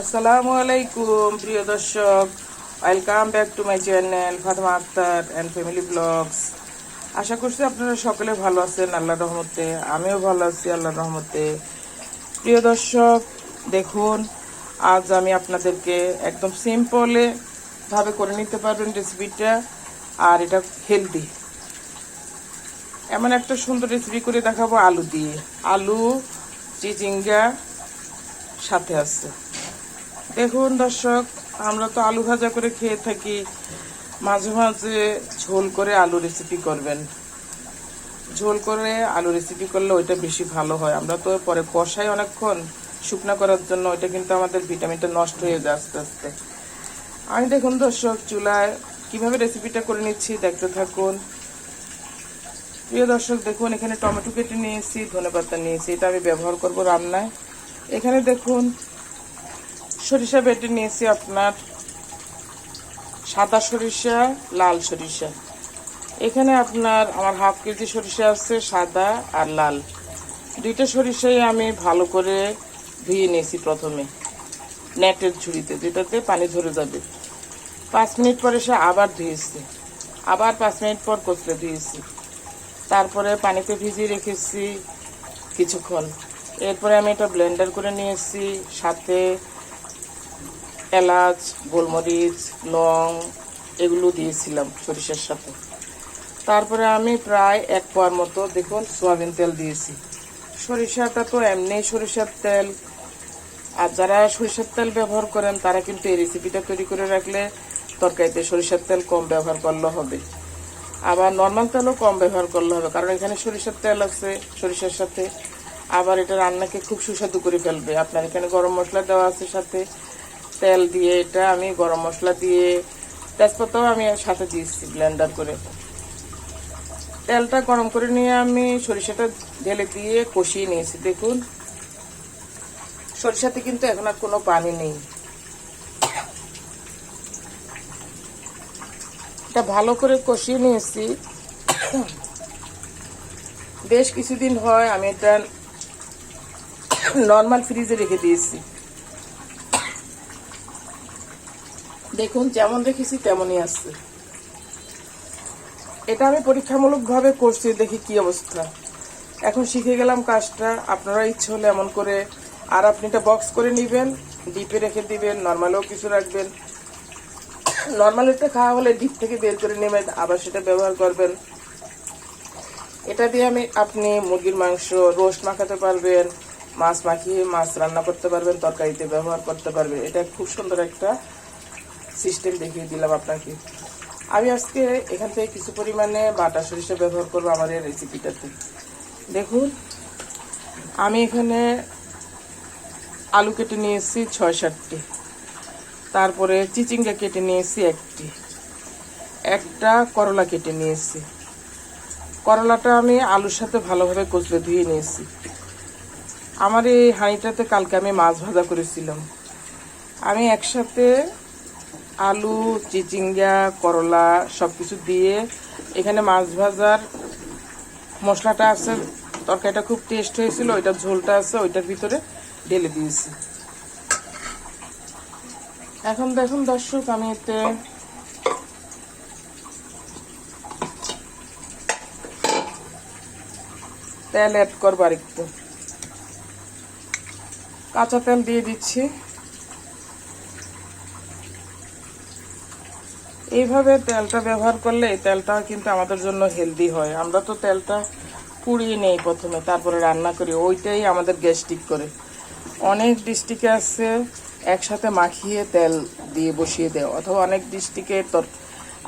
আসসালামু আলাইকুম, প্রিয় দর্শক। Welcome back to my channel Fatema Akter and family vlogs আশা করছি আপনারা সকলে ভালো আছেন আল্লাহ রহমতে। আমিও ভালো আছি আল্লাহ রহমতে। প্রিয় দর্শক, দেখুন, আজ আমি আপনাদেরকে একদম সিম্পলে ভাবে করে নিতে পারবেন রেসিপিটা আর এটা হেলদি এমন একটা সুন্দর রেসিপি করে দেখাবো আলু দিয়ে। আলু, চিচিঙ্গা, সাথে আছে। দেখুন দর্শক, আমরা তো আলু ভাজা করে খেয়ে থাকি। মাঝে মাঝে ঝোল করে আলু রেসিপি করবেন। ঝোল করে আলু রেসিপি করলে ওইটা বেশি ভালো হয়। আমরা তো পরে কষাই অনেকক্ষণ। শুকনা করার জন্য ওইটা কিন্তু আমাদের ভিটামিনটা নষ্ট হয়ে যায় আস্তে আস্তে। আমি দেখুন দর্শক, চুলায় কীভাবে রেসিপিটা করে নিচ্ছি দেখতে থাকুন। প্রিয় দর্শক, দেখুন, এখানে টমেটো কেটে নিয়েছি ধনে পাতা নিয়েছি, এটা আমি ব্যবহার করব রান্নায়। এখানে দেখুন সরিষা বেটে নিয়েছি আপনার সাদা সরিষা, লাল সরিষা। এখানে আপনার আমার হাফ কেজি সরিষা আছে, সাদা আর লাল। দুইটা সরিষাই আমি ভালো করে ধুয়ে নিয়েছি প্রথমে, নেটের ঝুড়িতে, যেটাতে পানি ধরে যাবে। পাঁচ মিনিট পরে সে আবার ধুয়েছি, আবার পাঁচ মিনিট পর কচলে ধুয়েছি। তারপরে পানিতে ভিজিয়ে রেখেছি কিছুক্ষণ। এরপরে আমি এটা ব্লেন্ডার করে নিয়েছি, সাথে এলাচ, গোলমরিচ, লং এগুলো দিয়েছিলাম সরিষার সাথে। তারপরে আমি প্রায় এক পোয়ার মতো দেখুন সোয়াবিন তেল দিয়েছি। সরিষাটা তো এমনি সরিষার তেল। আর যারা সরিষার তেল ব্যবহার করেন, তারা কিন্তু এই রেসিপিটা তৈরি করে রাখলে তরকারিতে সরিষার তেল কম ব্যবহার করলে হবে। আবার নর্মাল তেলও কম ব্যবহার করলে হবে, কারণ এখানে সরিষার তেল আছে সরিষার সাথে। আবার এটা রান্নাকে খুব সুস্বাদু করে ফেলবে। আপনার এখানে গরম মশলা দেওয়া আছে সাথে। তেল দিয়ে এটা আমি গরম মশলা দিয়ে তেজপাতাও আমি সাথে দিয়েছি ব্লেন্ডার করে। তেলটা গরম করে নিয়ে আমি সরিষাটা ঢেলে দিয়ে কষিয়ে নিয়েছি, দেখুন। সরিষাতে কিন্তু এখন আর কোনো পানি নেই। এটা ভালো করে কষিয়ে নিয়েছি। বেশ কিছুদিন হয় আমি এটা নর্মাল ফ্রিজে রেখে দিয়েছি। দেখুন, যেমন রেখেছি তেমনই আছে এটা আমি পরীক্ষামূলকভাবে করছি, দেখি কি অবস্থা। এখন শিখে গেলাম কাজটা। আপনারা ইচ্ছে হলে এমন করে আর আপনি এটা বক্স করে নেবেন ডিপে রেখে দিবেন নর্মালেও কিছু রাখবেন। নর্মালিটা খাওয়া হলে ডিপ থেকে বের করে নেবেন, আবার সেটা ব্যবহার করবেন। এটা দিয়ে আমি আপনি মুরগির মাংস রোস্ট মাখাতে পারবেন, মাছ মাখিয়ে মাছ রান্না করতে পারবেন, তরকারিতে ব্যবহার করতে পারবেন। এটা খুব সুন্দর একটা সিস্টেম দেখিয়ে দিলাম আপনাকে। আমি আজকে এখান থেকে কিছু পরিমাণে বাটা সরিষা ব্যবহার করব আমার এই রেসিপিটাতে দেখুন, আমি এখানে আলু কেটে নিয়েছি ছয় সাতটি। তারপরে চিচিঙ্গা কেটে নিয়েছি একটি। একটা করলা কেটে নিয়েছি। করলাটা আমি আলুর সাথে ভালোভাবে কচলে ধুয়ে নিয়েছি। আমার এই হাঁড়িটাতে কালকে আমি মাছ ভাজা করেছিলাম। আমি একসাথে আলু, চিচিঙ্গা, করলা সব কিছু দিয়ে এখানে মাছ ভাজার মশলাটা আছে। তরকারিটা খুব টেস্ট হয়েছিল, ওইটা ঝোলটা আছে, ওইটার ভিতরে ঢেলে দিয়েছি। এখন দেখুন দর্শক, আমি এতে তেল অ্যাড করব আর একটু কাঁচা তেল দিয়ে দিচ্ছি। এইভাবে তেলটা ব্যবহার করলে তেলটা কিন্তু আমাদের জন্য হেলদি হয়। আমরা তো তেলটা পুড়িয়ে নেই প্রথমে, তারপরে রান্না করি, ওইটাই আমাদের গ্যাস্ট্রিক করে। অনেক ডিস্ট্রিক্টে আছে, একসাথে মাখিয়ে তেল দিয়ে বসিয়ে দেয়, অথবা অনেক ডিস্ট্রিক্টে তর,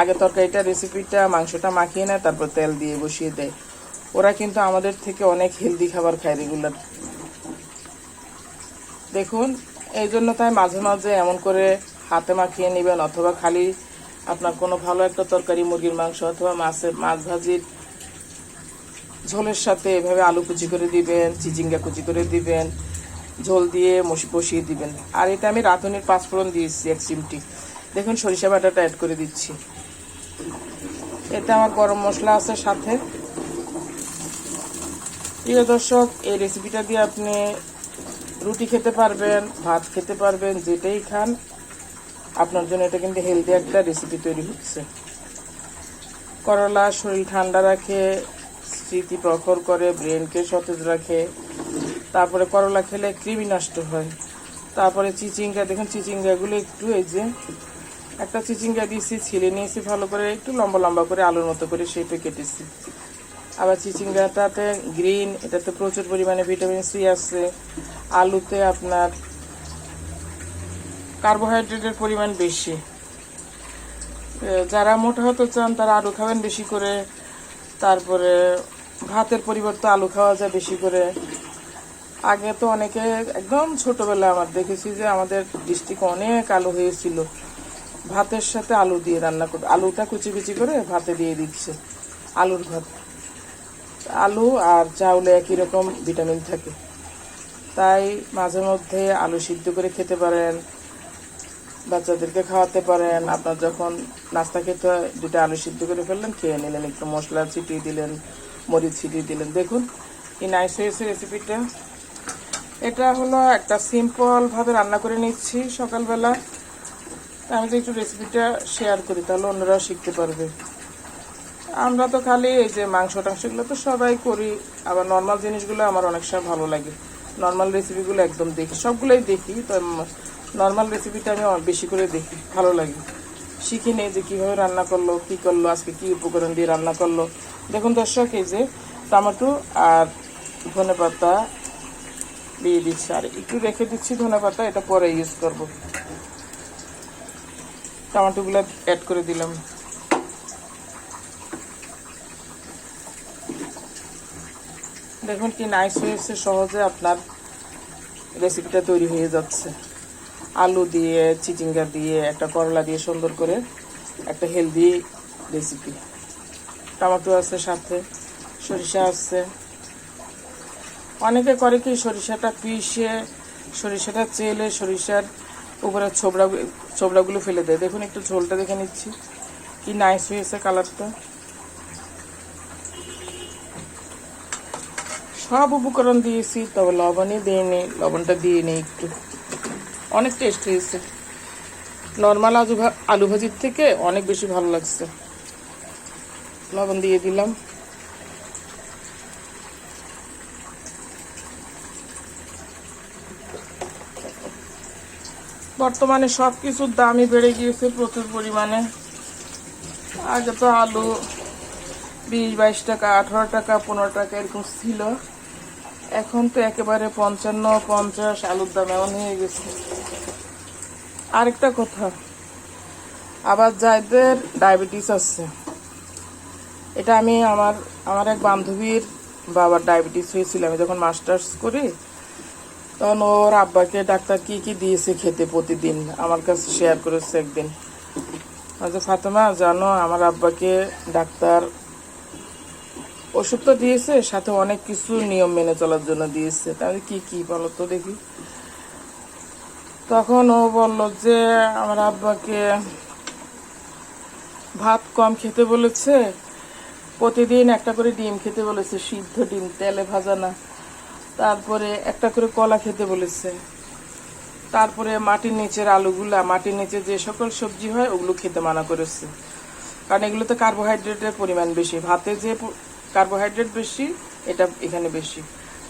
আগে তরকারিটা রেসিপিটা মাংসটা মাখিয়ে নেয়, তারপর তেল দিয়ে বসিয়ে দেয়। ওরা কিন্তু আমাদের থেকে অনেক হেলদি খাবার খায় রেগুলার দেখুন, এই জন্য তাই মাঝে মাঝে এমন করে হাতে মাখিয়ে নেবেন, অথবা খালি আপনার কোনো ভালো একটা তরকারি, মুরগির মাংস অথবা মাছের মাছ ভাজির ঝোলের সাথে এভাবে আলু কুচি করে দিবেন, চিচিঙ্গা কুচি করে দিবেন, ঝোল দিয়ে মশি বসিয়ে দিবেন। আর এটা আমি রাঁধুনির পাঁচফোড়ন দিয়েছি, এক চিমটি। দেখুন, সরিষা বাটাটা অ্যাড করে দিচ্ছি। এতে আমার গরম মশলা আছে সাথে। প্রিয় দর্শক, এই রেসিপিটা দিয়ে আপনি রুটি খেতে পারবেন, ভাত খেতে পারবেন, যেটাই খান। আপনার জন্য এটা কিন্তু হেলদি একটা রেসিপি তৈরি হচ্ছে। করলা শরীর ঠান্ডা রাখে, স্মৃতি প্রখর করে ব্রেনকে সতেজ রাখে। তারপরে করলা খেলে কৃমি নষ্ট হয়। তারপরে চিচিঙ্গা, দেখুন চিচিঙ্গাগুলো একটু এই যে, একটা চিচিঙ্গা দিয়েছি, ছিলে নিয়েছি ভালো করে, একটু লম্বা লম্বা করে আলুর মতো করে শেপে কেটেছি। আবার চিচিঙ্গাটাতে গ্রিন এটাতে প্রচুর পরিমাণে ভিটামিন সি আছে। আলুতে আপনার কার্বোহাইড্রেটের পরিমাণ বেশি। যারা মোটা হতে চান, তারা আলু খাবেন বেশি করে। তারপরে ভাতের পরিবর্তে আলু খাওয়া যায় বেশি করে। আগে তো অনেকে, একদম ছোটবেলায় আমার দেখেছি যে আমাদের ডিস্ট্রিক্টে অনেক আলু হয়েছিল। ভাতের সাথে আলু দিয়ে রান্না করবে আলুটা কুচি কুচি করে ভাতে দিয়ে দিচ্ছে আলুর ভাত। আলু আর চাউলে একই রকম ভিটামিন থাকে। তাই মাঝে মধ্যে আলু সিদ্ধ করে খেতে পারেন। বাচ্চাদেরকে খাওয়াতে পারেন। আপনার যখন নাস্তা খেতে হয় দুটো আলু সিদ্ধ করে ফেললেন, খেয়ে নিলেন, একটু মশলা ছিটিয়ে দিলেন, মরিচ ছিটিয়ে দিলেন। দেখুন, কি নাইস হয়েছে রেসিপিটা এটা হলো একটা সিম্পল ভাবে রান্না করে নিচ্ছি সকালবেলা। আমি তো একটু রেসিপিটা শেয়ার করি, তাহলে অন্যরাও শিখতে পারবে। আমরা তো খালি এই যে মাংস টাংসগুলো তো সবাই করি, আবার নর্মাল জিনিসগুলো আমার অনেক সময় ভালো লাগে। নর্মাল রেসিপিগুলো একদম দেখি, সবগুলোই দেখি, তো নর্মাল রেসিপিটা আমি বেশি করে দেখি, ভালো লাগে। শিখে নেই যে কীভাবে রান্না করল, কি করল, আজকে কি উপকরণ দিয়ে রান্না করল। দেখুন দর্শক, এই যে টমেটো আর ধনে পাতা দিয়ে দিচ্ছি। আর একটু রেখে দিচ্ছি ধনে পাতা, এটা পরে ইউজ করব। টমেটোগুলো অ্যাড করে দিলাম। দেখুন কি নাইস হয়েছে, সহজে আপনার রেসিপিটা তৈরি হয়ে যাচ্ছে। আলু দিয়ে, চিচিঙ্গা দিয়ে, একটা করলা দিয়ে সুন্দর করে একটা হেলদি রেসিপি টমাটো আছে সাথে, সরিষা আছে। অনেকে করে কি সরিষাটা পিষে, সরিষাটা চেলে সরিষার উপরে ছোবড়া, ছোবড়াগুলো ফেলে দেয়। দেখুন একটু ঝোলটা দেখে নিচ্ছি। কি নাইস হয়েছে কালারটা সব উপকরণ দিয়েছি, তবে লবণই দিয়ে দিইনি, লবণটা দিয়ে নিই একটু। অনেক টেস্ট হয়েছে। নর্মাল আলু আলু ভাজির থেকে অনেক বেশি ভালো লাগছে। লবণ দিয়ে দিলাম। বর্তমানে সব কিছুর দামই বেড়ে গিয়েছে প্রচুর পরিমাণে। আগে তো আলু বিশ, বাইশ টাকা, আঠারো টাকা, পনেরো টাকা এরকম ছিল। এখন তো একেবারে পঞ্চান্ন, পঞ্চাশ আলুর দাম এমন হয়ে গেছে। আরেকটা কথা। আবার যাদের ডায়াবেটিস আছে, এটা আমি আমার আমার এক বান্ধবীর বাবার ডায়াবেটিস হয়েছিল। আমি যখন মাস্টার্স করি, তখন ওর আব্বাকে ডাক্তার কি কি দিয়েছে খেতে প্রতিদিন, আমার কাছে শেয়ার করেছে একদিন। আচ্ছা ফাতেমা, জানো, আমার আব্বাকে ডাক্তার ওষুধ তো দিয়েছে, সাথে অনেক কিছু নিয়ম মেনে চলার জন্য দিয়েছে। তাহলে কি কি বলো তো দেখি। তখন ও বলল যে, আমার আব্বাকে ভাত কম খেতে বলেছে, প্রতিদিন একটা করে ডিম খেতে বলেছে, সিদ্ধ ডিম, তেলে ভাজা না। তারপরে একটা করে কলা খেতে বলেছে। তারপরে মাটির নিচের আলুগুলা, মাটির নিচে যে সকল সবজি হয়, ওগুলো খেতে মানা করেছে। কারণ এগুলোতে কার্বোহাইড্রেটের পরিমাণ বেশি। ভাতে যে কার্বোহাইড্রেট বেশি, এটা এখানে বেশি।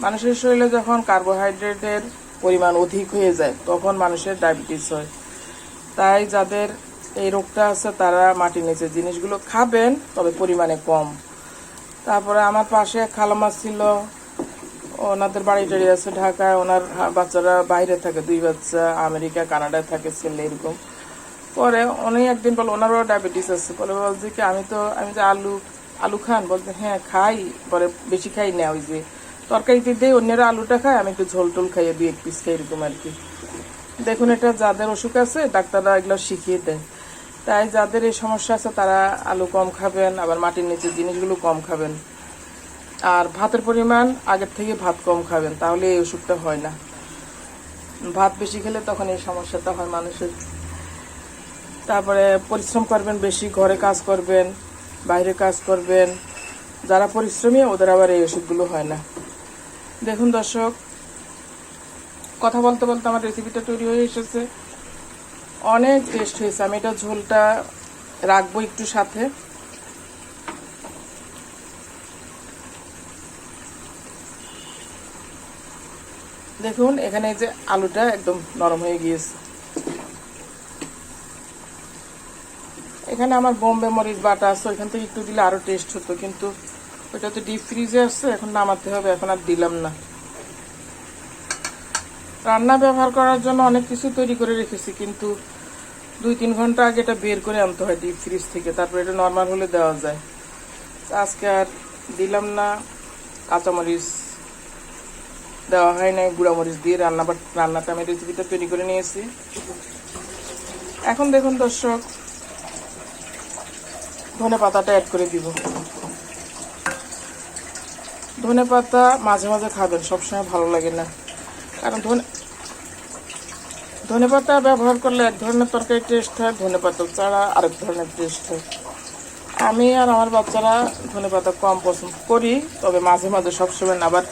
মানুষের শরীরে যখন কার্বোহাইড্রেটের পরিমাণ অধিক হয়ে যায়, তখন মানুষের ডায়াবেটিস হয়। তাই যাদের এই রোগটা আছে, তারা মাটির নিচে জিনিসগুলো খাবেন, তবে পরিমাণে কম। তারপরে আমার পাশে খালামা ছিল, ওনাদের বাড়ি টাড়ি আছে ঢাকায়, ওনার বাচ্চারা বাইরে থাকে, দুই বাচ্চা আমেরিকা, কানাডায় থাকে, ছেলে এরকম। পরে উনি একদিন বল ওনারও ডায়াবেটিস আছে। বলে বলছে কি, আমি তো, আমি যে আলু আলু খান। বলতে হ্যাঁ খাই। পরে বেশি খাই না, ওই যে তরকারিতে দিয়ে অন্যরা আলুটা খায়, আমি একটু ঝোল টোল খাইয়ে দুই এক পিস খাই এরকম আর কি। দেখুন, এটা যাদের অসুখ আছে, ডাক্তাররা এগুলো শিখিয়ে দেয়। তাই যাদের এই সমস্যা আছে, তারা আলু কম খাবেন, আবার মাটির নিচে জিনিসগুলো কম খাবেন। আর ভাতের পরিমাণ আগের থেকে ভাত কম খাবেন, তাহলে এই অসুখটা হয় না। ভাত বেশি খেলে তখন এই সমস্যাটা হয় মানুষের। তারপরে পরিশ্রম করবেন বেশি, ঘরে কাজ করবেন, বাইরে কাজ করবেন। যারা পরিশ্রমী, ওদের আবার এই ওষুধগুলো হয় না। দেখুন দর্শক, কথা বলতে বলতে আমার রেসিপিটা তৈরি হয়ে এসেছে। অনেক টেস্ট হয়েছে। আমি এটা ঝোলটা রাখব একটু সাথে। দেখুন, এখানে যে আলুটা একদম নরম হয়ে গিয়েছে। এখানে আমার বোম্বে মরিচ বাটা আছে, ওইখান থেকে একটু দিলে আরও টেস্ট হতো, কিন্তু ওইটা তো ডিপ ফ্রিজে আসছে এখন নামাতে হবে, এখন আর দিলাম না। রান্না ব্যবহার করার জন্য অনেক কিছু তৈরি করে রেখেছি, কিন্তু দুই তিন ঘণ্টা আগে এটা বের করে আনতে হয় ডিপ ফ্রিজ থেকে, তারপরে এটা নর্মাল হলে দেওয়া যায়। আজকে আর দিলাম না, কাঁচামরিচ দেওয়া হয় নাই, গুঁড়ামরিচ দিয়ে রান্না রান্নাটা আমি রেসিপিটা তৈরি করে নিয়েছি। এখন দেখুন দর্শক ধনে পাতাটা অ্যাড করে দিব। ধনে পাতা মাঝে মাঝে খাবেন, সবসময় ভালো লাগে না। কারণ ধনে ধনে পাতা ব্যবহার করলে এক ধরনের তরকারি টেস্ট হয়, ধনে পাতা ছাড়া আরেক ধরনের টেস্ট হয়। আমি আর আমার বাচ্চারা ধনে পাতা কম পছন্দ করি, তবে মাঝে মাঝে সবসময় না, আবার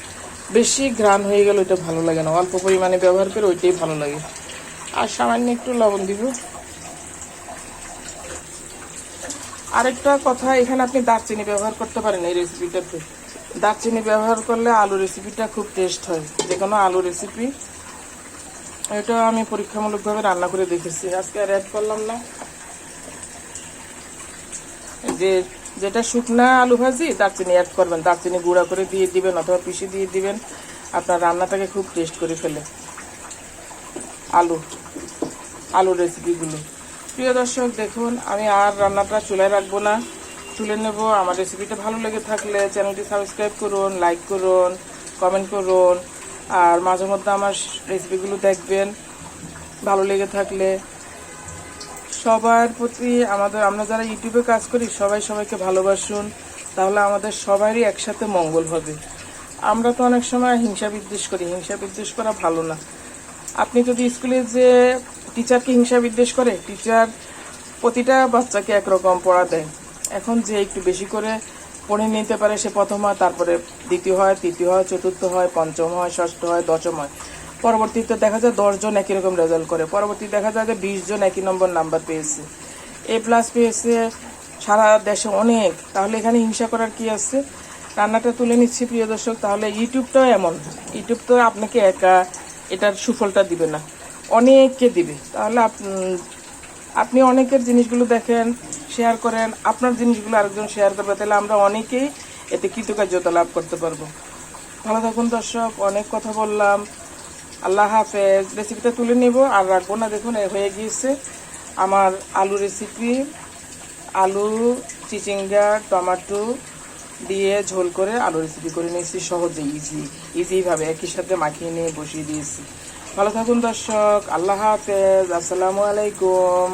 বেশি ঘ্রাণ হয়ে গেলে ওইটা ভালো লাগে না। অল্প পরিমাণে ব্যবহার করে ওইটাই ভালো লাগে। আর সামান্য একটু লবণ দিব। আরেকটা কথা, এখানে আপনি দারচিনি ব্যবহার করতে পারেন এই রেসিপিটাতে দারচিনি ব্যবহার করলে আলু রেসিপিটা খুব টেস্ট হয়। যে কোনো আলু রেসিপি এটা আমি পরীক্ষামূলকভাবে রান্না করে দেখেছি। আজকে আর অ্যাড করলাম না। যে, যেটা শুকনা আলু ভাজি, দারচিনি অ্যাড করবেন। দারচিনি গুঁড়া করে দিয়ে দিবেন অথবা পিষে দিয়ে দিবেন। আপনার রান্নাটাকে খুব টেস্ট করে ফেলে। আলু আলু রেসিপিগুলো প্রিয় দর্শক, দেখুন, আমি আর রান্নাটা চুলায় রাখব না। তুলে নেব। আমার রেসিপিটা ভালো লেগে থাকলে চ্যানেলটি সাবস্ক্রাইব করুন লাইক করুন কমেন্ট করুন, আর মাঝে মধ্যে আমার রেসিপিগুলো দেখবেন। ভালো লেগে থাকলে সবার প্রতি আমাদের, আমরা যারা ইউটিউবে কাজ করি, সবাই সবাইকে ভালোবাসুন। তাহলে আমাদের সবারই একসাথে মঙ্গল হবে। আমরা তো অনেক সময় হিংসা বিদ্বেষ করি। হিংসা বিদ্বেষ করা ভালো না। আপনি যদি স্কুলে যে টিচারকে হিংসা বিদ্বেষ করে টিচার প্রতিটা বাচ্চাকে একরকম পড়া দেয়। এখন যে একটু বেশি করে পড়ে নিতে পারে সে প্রথম হয়, তারপরে দ্বিতীয় হয়, তৃতীয় হয়, চতুর্থ হয়, পঞ্চম হয়, ষষ্ঠ হয়, দশম হয়। পরবর্তীতে দেখা যায় দশজন একই রকম রেজাল্ট করে। পরবর্তী দেখা যায় যে বিশ জন একই নম্বর নাম্বার পেয়েছে। এ প্লাস পেয়েছে সারা দেশে অনেক। তাহলে এখানে হিংসা করার কি আছে? রান্নাটা তুলে নিচ্ছি, প্রিয় দর্শক। তাহলে ইউটিউবটাও এমন। ইউটিউব তো আপনাকে একা এটার সুফলটা দিবে না। অনেককে দিবে। তাহলে আপনি অনেকের জিনিসগুলো দেখেন শেয়ার করেন, আপনার জিনিসগুলো আরেকজন শেয়ার করবে, তাহলে আমরা অনেকেই এতে কৃতকার্যতা লাভ করতে পারব। ভালো থাকুন দর্শক, অনেক কথা বললাম। আল্লাহ হাফেজ। রেসিপিটা তুলে নেব আর রাখব না, দেখুন হয়ে গিয়েছে আমার আলু রেসিপি আলু, চিচিঙ্গা, টমাটো দিয়ে ঝোল করে আলু রেসিপি করে নিয়েছি, সহজে ইজি ইজিভাবে একই সাথে মাখিয়ে নিয়ে বসিয়ে দিয়েছি। ভালো থাকুন দর্শক আল্লাহ হাফেজ আসসালামু আলাইকুম।